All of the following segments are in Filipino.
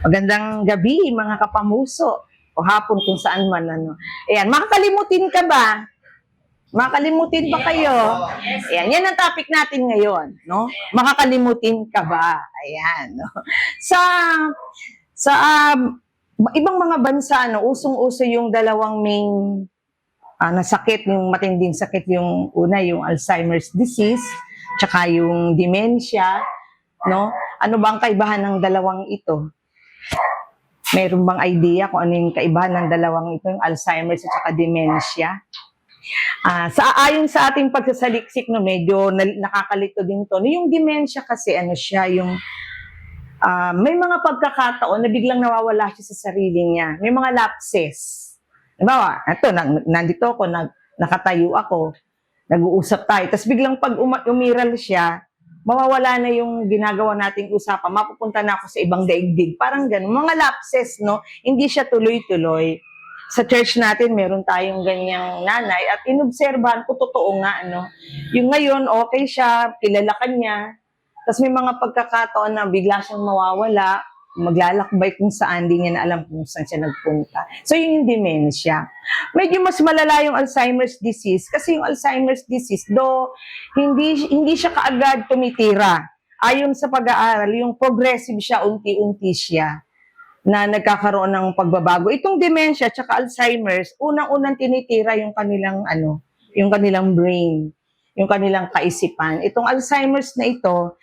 Magandang gabi, mga kapamuso. O hapon kung saan man. Ano. Ayan, makakalimutin ka ba? Makakalimutin ba kayo? Ayan, yan ang topic natin ngayon. No? Makakalimutin ka ba? Ayan. No? Sa, sa um, ibang mga bansa, no, usong-uso yung dalawang main ah, na sakit, yung matinding sakit, yung una, yung Alzheimer's disease, tsaka yung dementia, no? Ano ba ang kaibahan ng dalawang ito? Meron bang idea kung ano yung kaibahan ng dalawang ito, yung Alzheimer's at saka dementia? Ah, sa ayon sa ating pagsasaliksik no medyo na, nakakalito din to. No, yung dementia kasi ano siya yung ah, may mga pagkakataon na biglang nawawala siya sa sarili niya. May mga lapses. Halimbawa, ito, nang, nandito ako, nag, nakatayo ako, nag-uusap tayo. Tapos biglang pag umiral siya, mawawala na yung ginagawa nating usapan, mapupunta na ako sa ibang daigdig. Parang ganun. Mga lapses, no? Hindi siya tuloy-tuloy. Sa church natin, meron tayong ganyang nanay at inobserbahan ko, totoo nga, no? Yung ngayon, okay siya, kilala ka niya. Tapos may mga pagkakataon na bigla siyang mawawala, maglalakbay kung saan, di niya na alam kung saan siya nagpunta. So, yun yung dementia. Medyo mas malala yung Alzheimer's disease kasi yung Alzheimer's disease, do hindi, hindi siya kaagad tumitira. Ayon sa pag-aaral, yung progressive siya, unti-unti siya na nagkakaroon ng pagbabago. Itong dementia at Alzheimer's, unang-unang tinitira yung kanilang ano, yung kanilang brain, yung kanilang kaisipan. Itong Alzheimer's na ito,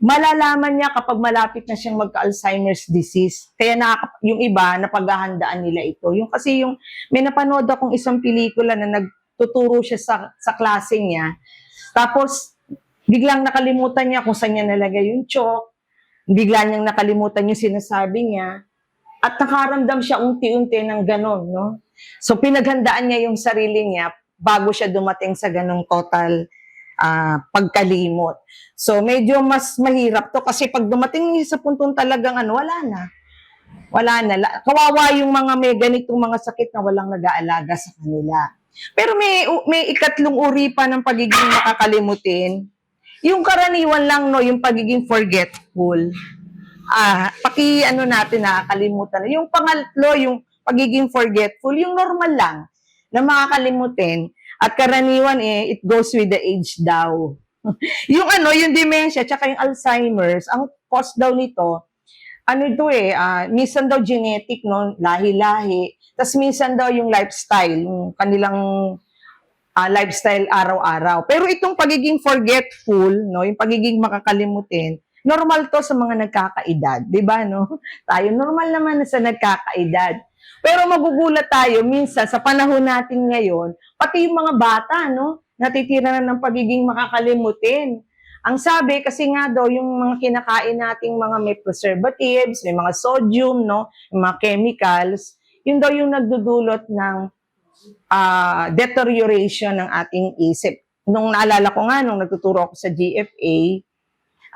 malalaman niya kapag malapit na siyang magka-Alzheimer's disease. Kaya na, yung iba, napaghahandaan nila ito. Yung kasi yung, may napanood akong isang pelikula na nagtuturo siya sa, sa klase niya. Tapos, biglang nakalimutan niya kung saan niya nalagay yung chalk. Bigla niyang nakalimutan yung sinasabi niya. At nakaramdam siya unti-unti ng ganon, no? So, pinaghandaan niya yung sarili niya bago siya dumating sa ganong total ah, pagkalimot. So, medyo mas mahirap to kasi pag dumating sa puntong talagang ano, wala na. Wala na. Kawawa yung mga may ganitong mga sakit na walang nag-aalaga sa kanila. Pero may may ikatlong uri pa ng pagiging makakalimutin. Yung karaniwan lang no, yung pagiging forgetful. Ah, paki ano natin nakakalimutan. Yung pangatlo, yung pagiging forgetful, yung normal lang na makakalimutin. At karaniwan eh, it goes with the age daw. yung ano, yung dementia, tsaka yung Alzheimer's, ang cause daw nito, ano ito eh, ah, minsan daw genetic, no, lahi-lahi. Tapos minsan daw yung lifestyle, yung kanilang ah, lifestyle araw-araw. Pero itong pagiging forgetful, no, yung pagiging makakalimutin, normal to sa mga nagkakaedad, 'di ba no? Tayo normal naman na sa nagkakaedad. Pero magugulat tayo minsan sa panahon natin ngayon, pati yung mga bata, no, natitira na ng pagiging makakalimutin. Ang sabi kasi nga daw yung mga kinakain nating mga may preservatives, may mga sodium, no, yung mga chemicals, yun daw yung nagdudulot ng ah, deterioration ng ating isip. Nung naalala ko nga, nung nagtuturo ako sa GFA,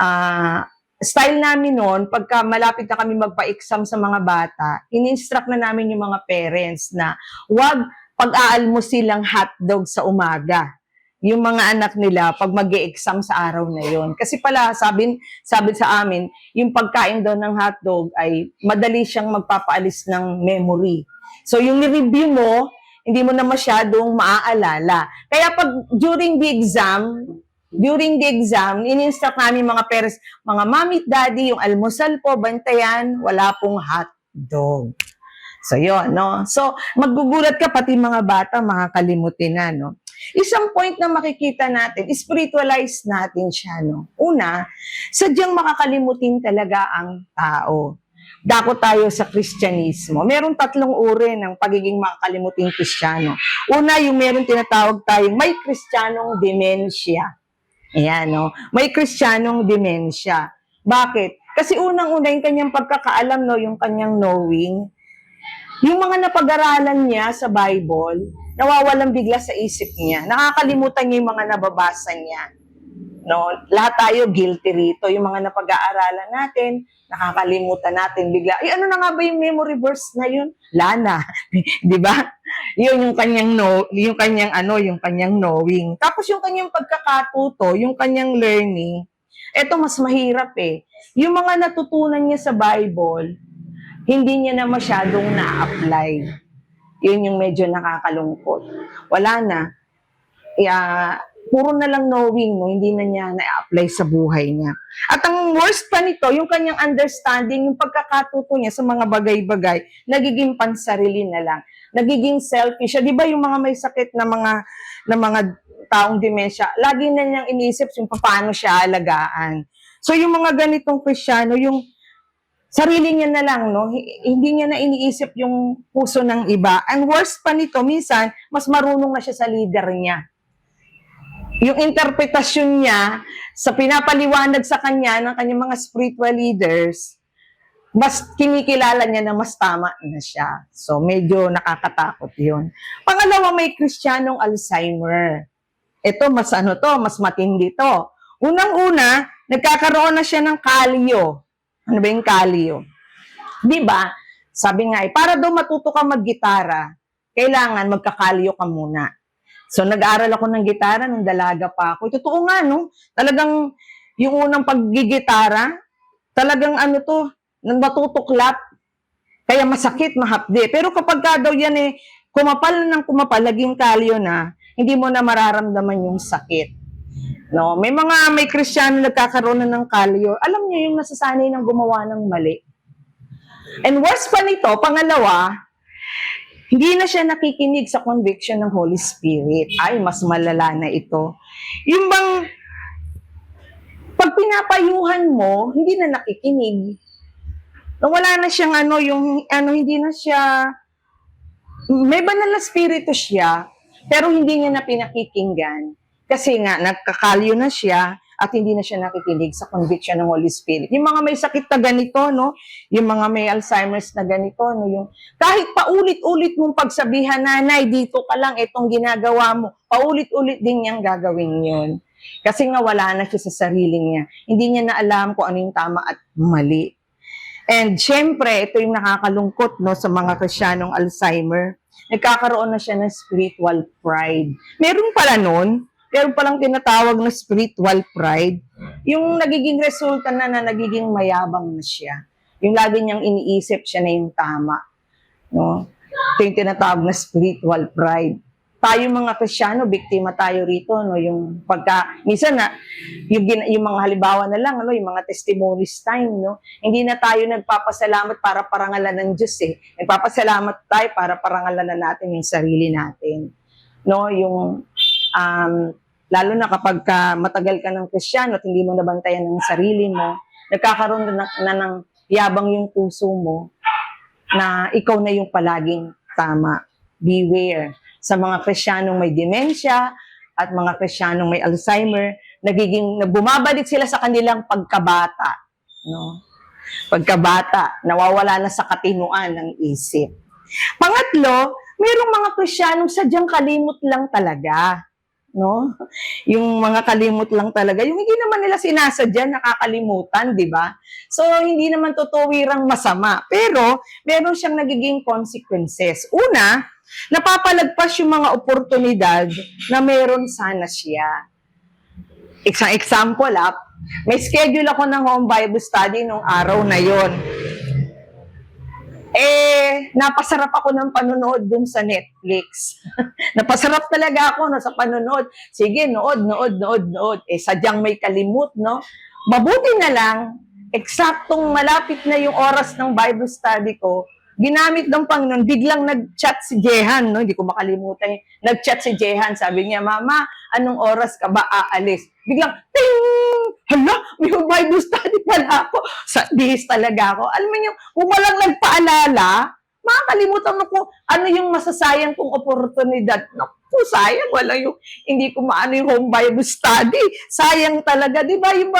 ah, style namin noon, pagka malapit na kami magpa-exam sa mga bata, in-instruct na namin yung mga parents na wag pag-aalmo silang hotdog sa umaga. Yung mga anak nila pag mag exam sa araw na yon. Kasi pala, sabi, sabi sa amin, yung pagkain daw ng hotdog ay madali siyang magpapaalis ng memory. So yung review mo, hindi mo na masyadong maaalala. Kaya pag during the exam, during the exam, in-instruct namin mga parents, mga mami at daddy, yung almusal po, bantayan, wala pong hot dog. So, yun, no? So, maggugulat ka, pati mga bata, makakalimutin na, no? Isang point na makikita natin, spiritualize natin siya, no? Una, sadyang makakalimutin talaga ang tao. Dako tayo sa Kristyanismo. Meron tatlong uri ng pagiging makakalimuting Kristiyano. Una, yung meron tinatawag tayong may Kristyanong dementia. Ayan, no? May kristyanong demensya. Bakit? Kasi unang-una yung kanyang pagkakaalam, no? Yung kanyang knowing. Yung mga napag-aralan niya sa Bible, nawawalan bigla sa isip niya. Nakakalimutan niya yung mga nababasa niya. No, lahat tayo guilty rito. Yung mga napag-aaralan natin, nakakalimutan natin bigla. Ay, ano na nga ba yung memory verse na yun? Lana. 'Di ba? Yun yung kanyang no, yung kanyang ano, yung kanyang knowing. Tapos yung kanyang pagkakatuto, yung kanyang learning, eto mas mahirap eh. Yung mga natutunan niya sa Bible, hindi niya na masyadong na-apply. Yun yung medyo nakakalungkot. Wala na. Yeah, puro na lang knowing, no? hindi na niya na-apply sa buhay niya. At ang worst pa nito, yung kanyang understanding, yung pagkakatuto niya sa mga bagay-bagay, nagiging pansarili na lang. Nagiging selfish. siya. Di ba yung mga may sakit na mga na mga taong demensya, lagi na niyang iniisip yung paano siya alagaan. So yung mga ganitong Kristiyano, yung sarili niya na lang, no? Hi- Hindi niya na iniisip yung puso ng iba. Ang worst pa nito, minsan, mas marunong na siya sa leader niya. Yung interpretasyon niya sa pinapaliwanag sa kanya ng kanyang mga spiritual leaders, mas kinikilala niya na mas tama na siya. So, medyo nakakatakot yun. Pangalawa, may Kristiyanong Alzheimer. Ito, mas ano to, mas matindi to. Unang-una, nagkakaroon na siya ng kalyo. Ano ba yung kalyo? Di ba? Sabi nga, eh, para daw matuto ka maggitara, kailangan magkakalyo ka muna. So, nag-aaral ako ng gitara nung dalaga pa ako. Totoo nga, no? Talagang yung unang paggigitara, talagang ano to, nang matutuklap, kaya masakit, mahapdi. Pero kapag ka daw yan eh, kumapal ng kumapal, naging kalyo na, hindi mo na mararamdaman yung sakit. No, may mga may Kristiyano nagkakaroon na ng kalyo. Alam niyo yung nasasanay ng gumawa ng mali. And worse pa nito, pangalawa, hindi na siya nakikinig sa conviction ng Holy Spirit. Ay, mas malala na ito. Yung bang, pag pinapayuhan mo, hindi na nakikinig. Wala na siyang ano, yung, ano, hindi na siya, may banal na spirito siya, pero hindi niya na pinakikinggan. Kasi nga, nagkakalyo na siya, at hindi na siya nakikinig sa conviction ng Holy Spirit. Yung mga may sakit na ganito, no? Yung mga may Alzheimer's na ganito, no? Yung, kahit paulit-ulit mong pagsabihan, nanay, dito ka lang, itong ginagawa mo, paulit-ulit din niyang gagawin yun. Kasi nga wala na siya sa sarili niya. Hindi niya na alam kung ano yung tama at mali. And syempre, ito yung nakakalungkot no, sa mga Krisyanong Alzheimer. Nagkakaroon na siya ng spiritual pride. Meron pala nun, meron palang tinatawag na spiritual pride. Yung nagiging resulta na na nagiging mayabang na siya. Yung lagi niyang iniisip siya na yung tama. No? Ito yung tinatawag na spiritual pride. Tayo mga Krisyano, biktima tayo rito, no? Yung pagka, minsan na, yung, yung mga halimbawa na lang, ano, yung mga testimonies time, no? Hindi na tayo nagpapasalamat para parangalan ng Diyos, eh. Nagpapasalamat tayo para parangalan na natin yung sarili natin. No? Yung, um, lalo na kapag ka matagal ka ng Krisyano at hindi mo nabantayan ng sarili mo, nagkakaroon na, na ng yabang yung puso mo na ikaw na yung palaging tama. Beware. Sa mga Krisyanong may demensya at mga Krisyanong may Alzheimer, nagiging bumabalik sila sa kanilang pagkabata, no? Pagkabata, nawawala na sa katinuan ng isip. Pangatlo, mayroong mga Krisyanong sadyang kalimot lang talaga no? Yung mga kalimot lang talaga. Yung hindi naman nila sinasadya, nakakalimutan, di ba? So, hindi naman tutuwirang masama. Pero, meron siyang nagiging consequences. Una, napapalagpas yung mga oportunidad na meron sana siya. Isang example, ah, may schedule ako ng home Bible study nung araw na yon. Eh, napasarap ako ng panonood dun sa Netflix. napasarap talaga ako no, sa panonood. Sige, nood, nood, nood, nood. Eh, sadyang may kalimut, no? Mabuti na lang, eksaktong malapit na yung oras ng Bible study ko, ginamit ng Panginoon, biglang nag-chat si Jehan, no? Hindi ko makalimutan. Nag-chat si Jehan, sabi niya, Mama, anong oras ka ba aalis? Biglang, ting! Hala, may Bible study pala ako. Sa bihis talaga ako. Alam mo yung, kung walang nagpaalala, makakalimutan mo ano yung masasayang kong oportunidad. Naku, sayang, wala yung, hindi ko maano yung home Bible study. Sayang talaga, di ba? Yung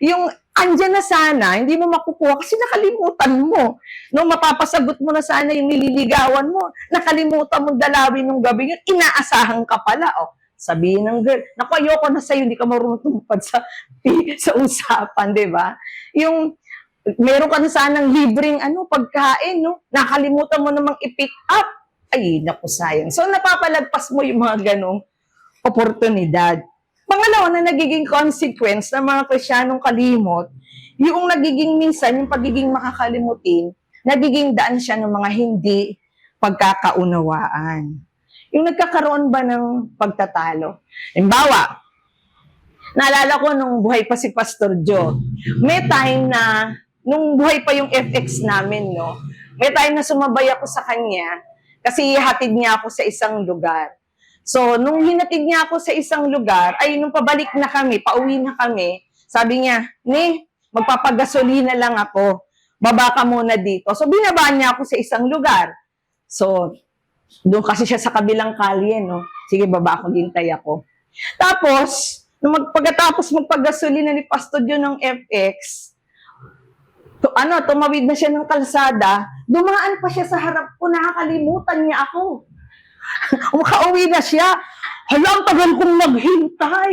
yung andyan na sana, hindi mo makukuha kasi nakalimutan mo. No, mapapasagot mo na sana yung nililigawan mo. Nakalimutan mo dalawin ng gabi yun, inaasahan ka pala. O, sabihin ng girl, naku, ayoko na sa'yo, hindi ka marunong sa, sa usapan, di ba? Yung, meron ka na sanang libreng ano, pagkain, no? Nakalimutan mo namang i-pick up. Ay, naku, sayang. So, napapalagpas mo yung mga ganong oportunidad. Pangalawa na nagiging consequence ng mga Krisyanong kalimot, yung nagiging minsan, yung pagiging makakalimutin, nagiging daan siya ng mga hindi pagkakaunawaan. Yung nagkakaroon ba ng pagtatalo? Halimbawa, naalala ko nung buhay pa si Pastor Joe, may time na, nung buhay pa yung FX namin, no, may time na sumabay ako sa kanya kasi hatid niya ako sa isang lugar. So, nung hinatid niya ako sa isang lugar, ay nung pabalik na kami, pauwi na kami, sabi niya, Ni, magpapagasolina lang ako. Baba ka muna dito. So, binaba niya ako sa isang lugar. So, doon kasi siya sa kabilang kalye, no? Sige, baba ako, hintay ako. Tapos, nung mag, pagkatapos magpagasolina ni Pastor John ng FX, to, ano, tumawid na siya ng kalsada, dumaan pa siya sa harap ko, nakakalimutan niya ako. Makauwi na siya. Hala, ang tagal kong naghintay.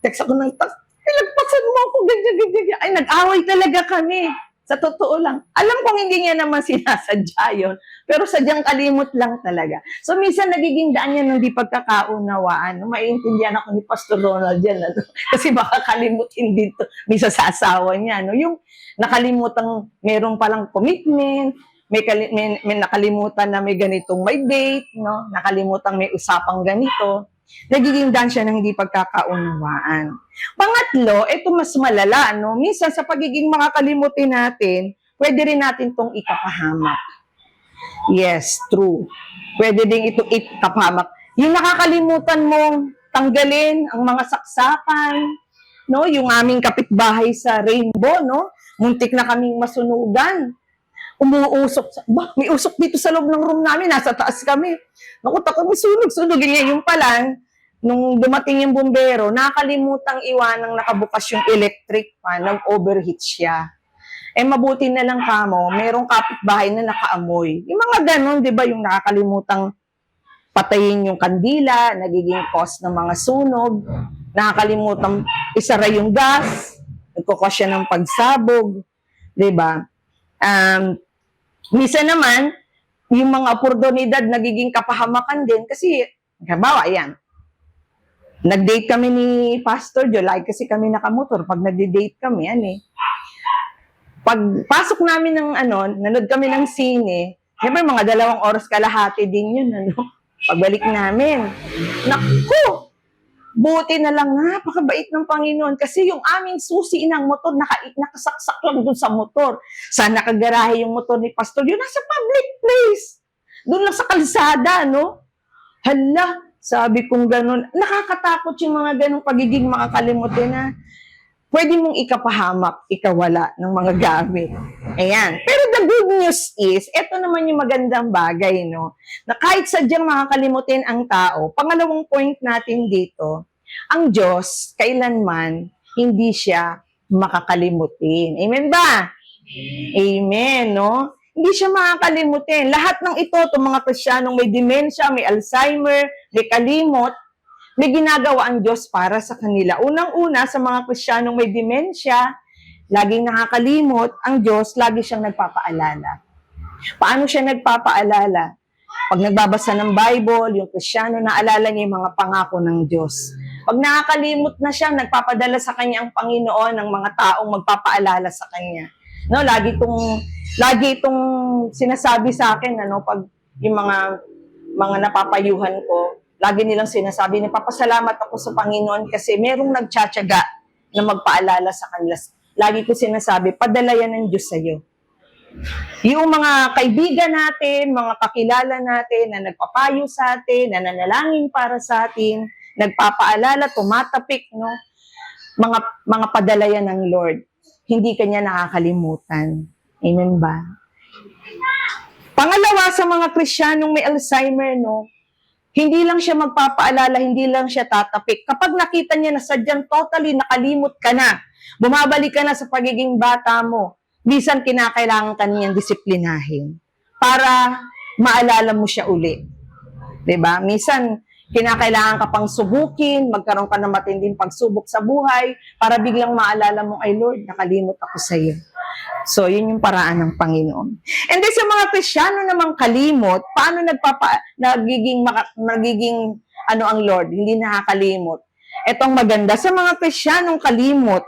Text ako ng text, ilagpasan mo ako, ganyan, ganyan. Ay, nag-away talaga kami. Sa totoo lang. Alam kong hindi niya naman sinasadya yun, pero sadyang kalimot lang talaga. So, minsan nagiging daan niya ng di pagkakaunawaan. No? Maiintindihan ako ni Pastor Ronald yan. Ano? Kasi baka kalimutin dito. Minsan sa asawa niya. No? Yung nakalimutang meron palang commitment, may, may, may nakalimutan na may ganitong may date, no? nakalimutan may usapang ganito. Nagiging daan siya ng hindi pagkakaunawaan. Pangatlo, ito mas malala, no? Minsan sa pagiging makakalimutin natin, pwede rin natin tong ikapahamak. Yes, true. Pwede ding ito ikapahamak. Yung nakakalimutan mong tanggalin ang mga saksakan, no? Yung aming kapitbahay sa Rainbow, no? Muntik na kaming masunugan. Umuusok. Ba, may usok dito sa loob ng room namin. Nasa taas kami. Naku, tako, may sunog, sunog. Ganyan yung pala, nung dumating yung bumbero, nakalimutang iwanang nakabukas yung electric fan, nag-overheat siya. Eh, mabuti na lang kamo, merong kapitbahay na nakaamoy. Yung mga ganun, di ba, yung nakakalimutang patayin yung kandila, nagiging cause ng mga sunog, nakakalimutan isara yung gas, nagkukos siya ng pagsabog, di ba? Um, Misa naman, yung mga oportunidad nagiging kapahamakan din kasi, halimbawa, yan, nag-date kami ni Pastor like kasi kami nakamotor, pag nag-date kami, yan eh. Pag pasok namin ng ano, nanood kami ng sine, siyempre mga dalawang oras kalahati din yun, ano, pagbalik namin. Naku! Buti na lang, napakabait ng Panginoon kasi yung aming susi ng motor, naka, nakasaksak lang dun sa motor. Saan nakagarahe yung motor ni Pastor? Yun, nasa public place. Doon lang sa kalsada, no? Hala, sabi kong ganun. Nakakatakot yung mga ganong pagiging makakalimutin na pwede mong ikapahamak, ikawala ng mga gamit. Ayan. Pero good news is, eto naman yung magandang bagay, no? Na kahit sadyang makakalimutin ang tao, pangalawang point natin dito, ang Diyos, kailanman, hindi siya makakalimutin. Amen ba? Amen, no? Hindi siya makakalimutin. Lahat ng ito, itong mga Kristiyanong may dementia, may Alzheimer, may kalimot, may ginagawa ang Diyos para sa kanila. Unang-una, sa mga Kristiyanong may dementia, laging nakakalimot, ang Diyos, lagi siyang nagpapaalala. Paano siya nagpapaalala? Pag nagbabasa ng Bible, yung Kristiyano, naalala niya yung mga pangako ng Diyos. Pag nakakalimot na siya, nagpapadala sa kanya ang Panginoon ng mga taong magpapaalala sa kanya. No, lagi itong lagi itong sinasabi sa akin ano pag yung mga mga napapayuhan ko, lagi nilang sinasabi, nagpapasalamat ako sa Panginoon kasi merong nagtsatsaga na magpaalala sa kanila. Lagi ko sinasabi, padala yan ng Diyos sa iyo. Yung mga kaibigan natin, mga kakilala natin na nagpapayo sa atin, na nanalangin para sa atin, nagpapaalala, tumatapik, no? Mga mga padala yan ng Lord. Hindi kanya nakakalimutan. Amen ba? Pangalawa sa mga Kristiyanong may Alzheimer, no? Hindi lang siya magpapaalala, hindi lang siya tatapik. Kapag nakita niya na sadyang totally nakalimot ka na, bumabalik ka na sa pagiging bata mo, minsan kinakailangan ka niyang disiplinahin para maalala mo siya uli. 'Di ba? Minsan kinakailangan ka pang subukin, magkaroon ka ng matinding pagsubok sa buhay para biglang maalala mo, ay Lord, nakalimot ako sa iyo. So, yun yung paraan ng Panginoon. And then sa mga Krisyano namang kalimot, paano nagpapa, nagiging, maka, nagiging ano ang Lord? Hindi nakakalimot. Etong maganda, sa mga Krisyanong kalimot,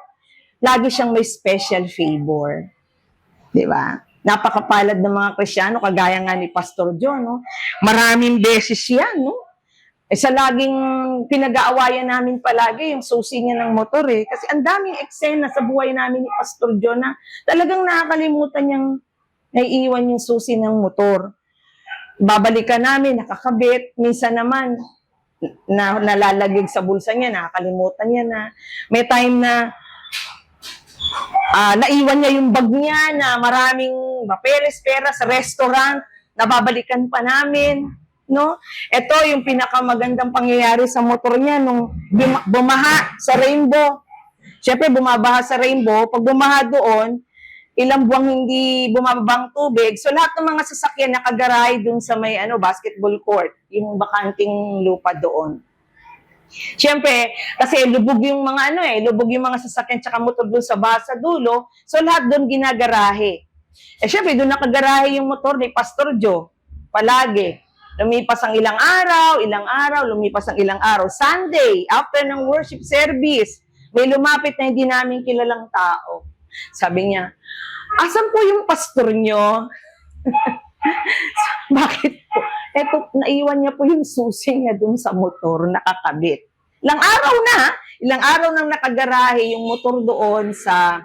lagi siyang may special favor. Di ba? napakapalad ng mga Krisyano, kagaya nga ni Pastor John, no? Maraming beses yan, no? Eh, sa laging pinag-aawayan namin palagi, yung susi niya ng motor eh. Kasi ang daming eksena sa buhay namin ni Pastor John na talagang nakakalimutan niyang naiiwan yung susi ng motor. Babalikan namin, nakakabit. Minsan naman, na nalalagig sa bulsa niya, nakakalimutan niya na. May time na ah naiwan niya yung bag niya na maraming papeles, pera sa restaurant, nababalikan pa namin. No? Ito yung pinakamagandang pangyayari sa motor niya nung buma- bumaha sa Rainbow. Siyempre, bumabaha sa Rainbow. Pag bumaha doon, ilang buwang hindi bumababang tubig. So, lahat ng mga sasakyan nakagaray doon sa may ano, basketball court, yung bakanting lupa doon. Siyempre, kasi lubog yung mga ano eh, lubog yung mga sasakyan tsaka motor doon sa basa dulo. So, lahat doon ginagarahe. Eh, syempre, doon nakagarahe yung motor ni Pastor Joe. Palagi. Lumipas ang ilang araw, ilang araw, lumipas ang ilang araw. Sunday, after ng worship service, may lumapit na hindi namin kilalang tao. Sabi niya, asan po yung pastor nyo? Bakit po? Eto, naiwan niya po yung susi niya dun sa motor, nakakabit. Ilang araw na, ilang araw nang nakagarahe yung motor doon sa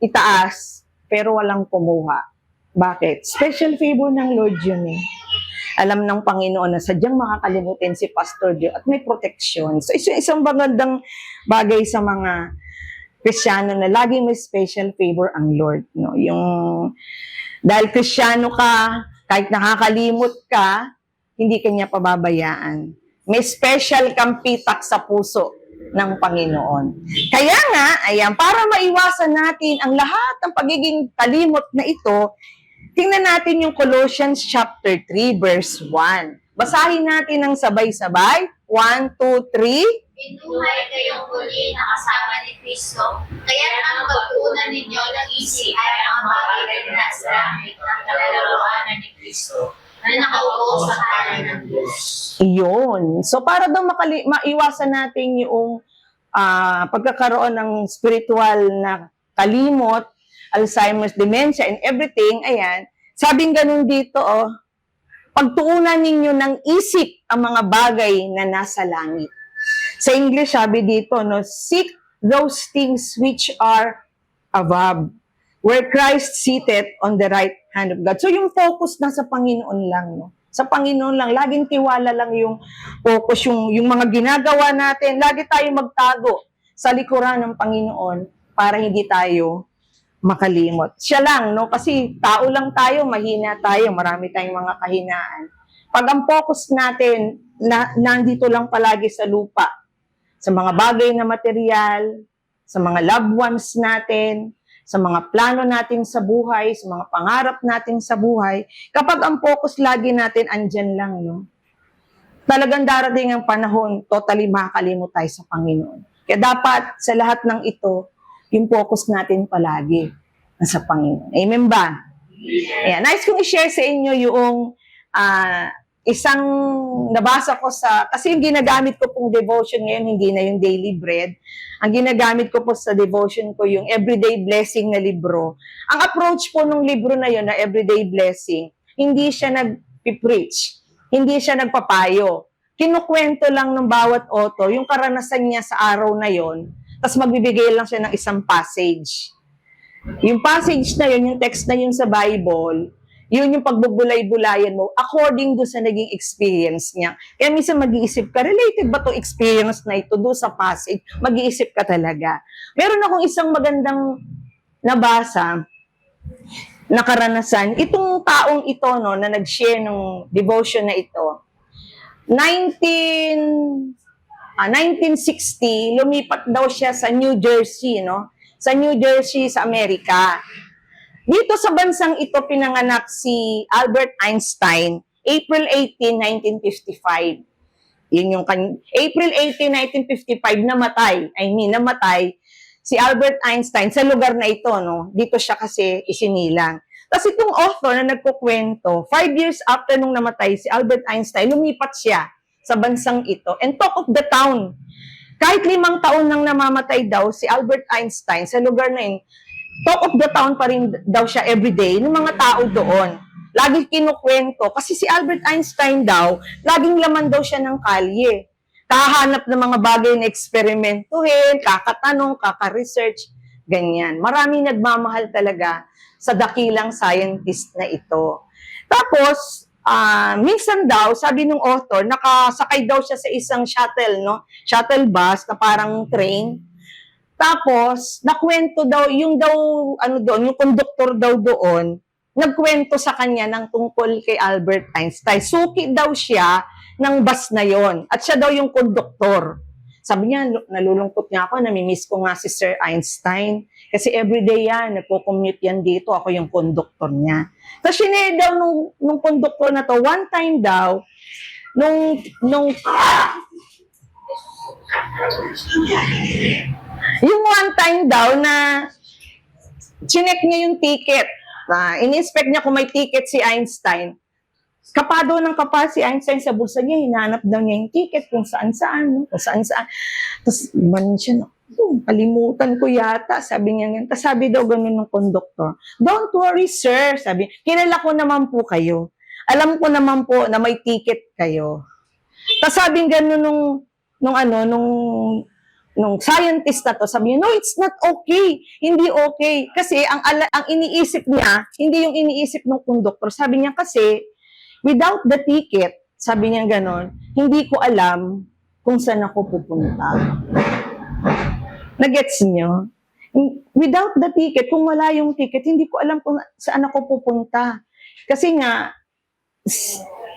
itaas, pero walang kumuha. Bakit? Special favor ng Lord yun eh. Alam ng Panginoon na sadyang makakalimutin si Pastor Dio at may protection. So, isa isang magandang bagay sa mga Kristiyano na laging may special favor ang Lord. No? Yung, dahil Kristiyano ka, kahit nakakalimot ka, hindi kanya pababayaan. May special kang pitak sa puso ng Panginoon. Kaya nga, ayan, para maiwasan natin ang lahat ng pagiging kalimot na ito, tingnan natin yung Colossians chapter 3 verse 1. Basahin natin ng sabay-sabay. 1, 2, 3. Binuhay kayong muli na kasama ni Kristo, kaya ang pagtuunan ninyo ng isip ay ang bagay na nasa langit ng kalalawanan ni Kristo na nakaupo sa kanan ng Diyos. Iyon. So para daw makali- maiwasan natin yung ah, pagkakaroon ng spiritual na kalimot, Alzheimer's, dementia, and everything, ayan, sabing ganun dito, oh, pagtuunan ninyo ng isip ang mga bagay na nasa langit. Sa English, sabi dito, no, seek those things which are above, where Christ seated on the right hand of God. So yung focus nasa Panginoon lang, no? Sa Panginoon lang, laging tiwala lang yung focus, yung, yung mga ginagawa natin, lagi tayo magtago sa likuran ng Panginoon para hindi tayo makalimot. Siya lang, no? Kasi tao lang tayo, mahina tayo, marami tayong mga kahinaan. Pag ang focus natin, na, nandito lang palagi sa lupa, sa mga bagay na material, sa mga loved ones natin, sa mga plano natin sa buhay, sa mga pangarap natin sa buhay, kapag ang focus lagi natin andyan lang, no? Talagang darating ang panahon, totally makakalimot tayo sa Panginoon. Kaya dapat sa lahat ng ito, yung focus natin palagi nasa Panginoon. Amen ba? Ayan, nice kong i-share sa inyo yung ah, isang nabasa ko sa, kasi yung ginagamit ko pong devotion ngayon, hindi na yung daily bread. Ang ginagamit ko po sa devotion ko, yung everyday blessing na libro. Ang approach po ng libro na yun, na everyday blessing, hindi siya nag-preach, hindi siya nagpapayo. Kinukwento lang ng bawat author yung karanasan niya sa araw na yon, tapos magbibigay lang siya ng isang passage. Yung passage na yun, yung text na yun sa Bible, yun yung pagbubulay-bulayan mo according do sa naging experience niya. Kaya minsan mag-iisip ka, related ba to experience na ito do sa passage? Mag-iisip ka talaga. Meron akong isang magandang nabasa na karanasan. Itong taong ito no, na nag-share ng devotion na ito, 19, ah, 1960, lumipat daw siya sa New Jersey, no? Sa New Jersey, sa Amerika. Dito sa bansang ito pinanganak si Albert Einstein, April 18, 1955. Yun yung April 18, 1955 namatay. I mean, namatay si Albert Einstein sa lugar na ito, no? Dito siya kasi isinilang. Tapos itong author na nagkukwento, five years after nung namatay si Albert Einstein, lumipat siya sa bansang ito. And talk of the town. Kahit limang taon nang namamatay daw si Albert Einstein sa lugar na yun, talk of the town pa rin daw siya everyday ng mga tao doon. Lagi kinukwento. Kasi si Albert Einstein daw, laging laman daw siya ng kalye. Kahanap ng mga bagay na eksperimentuhin, kakatanong, kaka-research, ganyan. Maraming nagmamahal talaga sa dakilang scientist na ito. Tapos, ah, minsan daw, sabi ng author, nakasakay daw siya sa isang shuttle, no? Shuttle bus na parang train. Tapos, nakwento daw, yung daw, ano doon, yung conductor daw doon, nagkwento sa kanya ng tungkol kay Albert Einstein. Suki daw siya ng bus na yon At siya daw yung conductor. Sabi niya, "Lu- nalulungkot nga ako, namimiss ko nga si Sir Einstein. Kasi everyday yan, nagko-commute yan dito, ako yung conductor niya. Tapos sinare daw nung, nung conductor na to, one time daw, nung, nung, yung one time daw na chinek niya yung ticket. Na in-inspect niya kung may ticket si Einstein. Kapado ng kapa si Einstein sa bulsa niya, hinanap daw niya yung ticket kung saan-saan, no? kung saan-saan. Tapos, man siya, no? "Hmm, kalimutan ko yata, sabi niya ganyan. Tapos sabi daw ganun ng conductor, don't worry sir, sabi, kilala ko naman po kayo. Alam ko naman po na may ticket kayo. Tapos sabi ganun nung, nung ano, nung nung scientist na to, sabi niya, no, it's not okay. Hindi okay. Kasi ang, ang iniisip niya, hindi yung iniisip ng conductor. Sabi niya kasi, without the ticket, sabi niya ganon, hindi ko alam kung saan ako pupunta. Nagets niyo? Without the ticket, kung wala yung ticket, hindi ko alam kung saan ako pupunta. Kasi nga,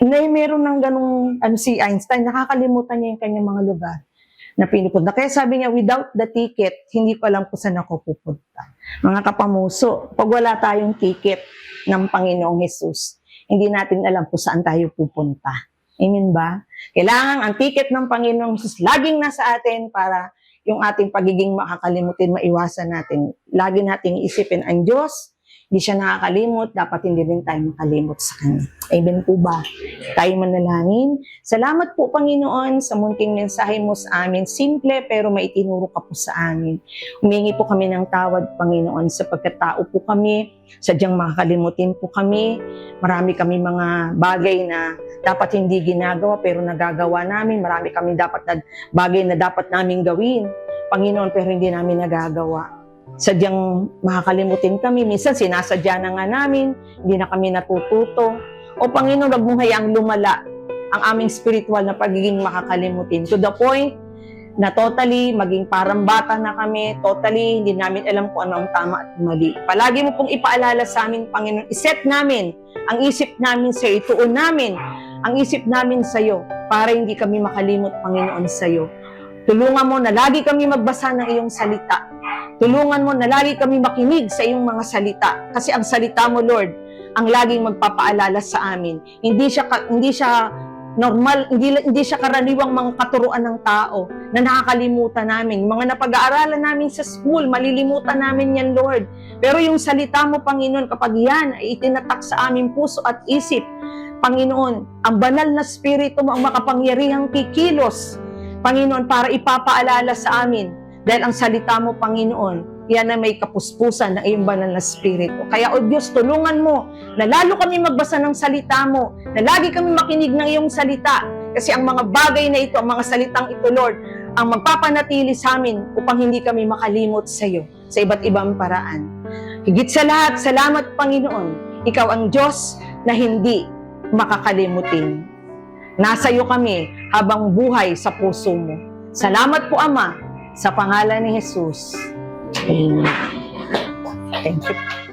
na meron ng ganong ano, si Einstein, nakakalimutan niya yung kanyang mga lugar na pinupunta. Kaya sabi niya, without the ticket, hindi ko alam kung saan ako pupunta. Mga kapamuso, pag wala tayong ticket ng Panginoong Jesus, hindi natin alam kung saan tayo pupunta. Amen ba? Kailangan ang ticket ng Panginoong Jesus laging nasa atin para yung ating pagiging makakalimutin, maiwasan natin. Lagi nating isipin ang Diyos, hindi siya nakakalimot, dapat hindi rin tayo makalimot sa Kanya. Amen po ba? Tayo manalangin. Salamat po, Panginoon, sa munting mensahe mo sa amin. Simple, pero maitinuro ka po sa amin. Humingi po kami ng tawad, Panginoon, sa pagkatao po kami. Sadyang makakalimutin po kami. Marami kami mga bagay na dapat hindi ginagawa, pero nagagawa namin. Marami kami dapat na bagay na dapat namin gawin. Panginoon, pero hindi namin nagagawa sadyang makakalimutin kami. Minsan sinasadya na nga namin, hindi na kami natututo. O Panginoon, wag mong hayaang lumala ang aming spiritual na pagiging makakalimutin. To the point na totally maging parang bata na kami, totally hindi namin alam kung ano ang tama at mali. Palagi mo pong ipaalala sa amin, Panginoon, iset namin ang isip namin sa iyo, ituon namin ang isip namin sa iyo para hindi kami makalimot, Panginoon, sa iyo. Tulungan mo na lagi kami magbasa ng iyong salita. Tulungan mo na lagi kami makinig sa iyong mga salita. Kasi ang salita mo, Lord, ang laging magpapaalala sa amin. Hindi siya, hindi siya normal, hindi, hindi siya karaniwang mga katuruan ng tao na nakakalimutan namin. Mga napag-aaralan namin sa school, malilimutan namin yan, Lord. Pero yung salita mo, Panginoon, kapag yan ay itinatak sa aming puso at isip, Panginoon, ang banal na spirito mo ang makapangyarihang kikilos, Panginoon, para ipapaalala sa amin. Dahil ang salita mo, Panginoon, yan na may kapuspusan ng iyong banal na spirito. Kaya, O Diyos, tulungan mo na lalo kami magbasa ng salita mo, na lagi kami makinig ng iyong salita. Kasi ang mga bagay na ito, ang mga salitang ito, Lord, ang magpapanatili sa amin upang hindi kami makalimot sa iyo sa iba't ibang paraan. Higit sa lahat, salamat Panginoon. Ikaw ang Diyos na hindi makakalimutin. Nasa iyo kami habang buhay sa puso mo. Salamat po Ama sa pangalan ni Jesus. Amen. Thank you.